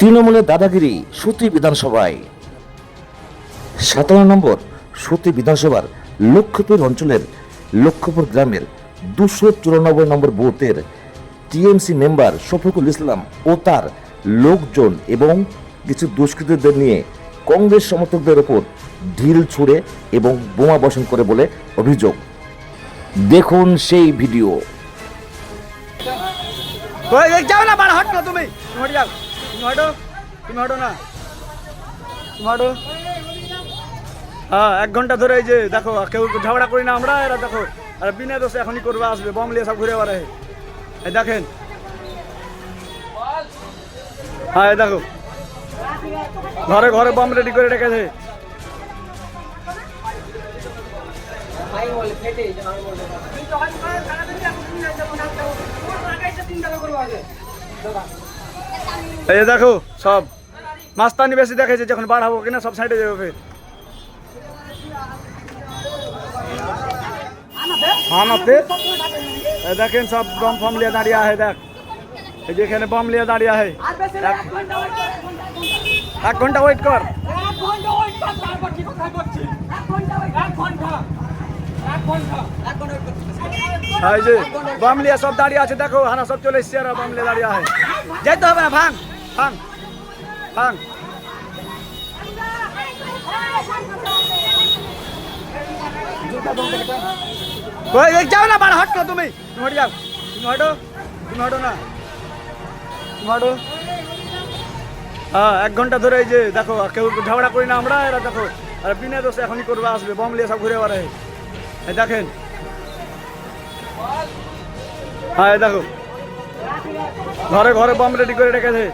তৃণমূলের দাদাগিরি সতী বিধানসভায়। সাতান্ন নম্বর সতী বিধানসভার লক্ষ্মীপুর অঞ্চলের লক্ষ্মীপুর গ্রামের দুশো চুরানব্বই নম্বর বুথের টিএমসি মেম্বার শফিকুল ইসলাম ও তার লোকজন এবং কিছু দুষ্কৃতীদের নিয়ে কংগ্রেস সমর্থকদের ওপর ঢিল ছুঁড়ে এবং বোমা বর্ষণ করে বলে অভিযোগ। দেখুন সেই ভিডিও। যাও না তুমি। তুমি হটো তুমি হটো না। তুমি হটো। হ্যাঁ এক ঘণ্টা ধরে এই যে দেখো, কেউ ঝগড়া করি না আমরা, এরা দেখো আর বিনা দোষে এখনই করবে, আসবে, বম নিয়ে সব ঘুরে বেড়ায়। এই দেখেন। হ্যাঁ দেখো। ঘরে ঘরে বম রেডি করে রেখেছে। এই যে দেখো সব মাস্তানি বেশি দেখেছে যখন বার হব কিনা সব সাইডে যাবে ফের। হানাতে? দেখেন সব বম ফম নিয়ে দাঁড়িয়ে আছে দেখ। এই যে এখানে বম নিয়ে দাঁড়িয়ে আছে। এক ঘণ্টা ওয়েট কর এই যে বম লিয়া সব দাঁড়িয়ে আছে দেখো হানা সব চলে এসছে আর বম লিয়ে দাঁড়িয়ে আছে। যেতে হবে না ভাঙ ভাঙ ভাঙ যাও না না তুমি তুমি তুমি হটো তুমি হটো না তুমি হ্যাঁ এক ঘণ্টা ধরে যে দেখো কেউ ঝগড়া করি না আমরা এরা দেখো আর বিনা দোষে এখনই করবে আসবে বম সব ঘুরে বেড়ায় দেখেন হ্যাঁ দেখো ঘরে ঘরে বম রেডি করে রেখেছে।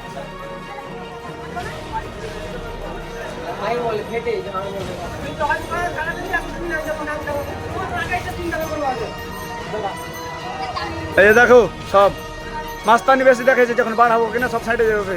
এই দেখো, সব মাস্তানি বেশি দেখেছে যখন বাড়াবো কিনা সব সাইডে যাবে।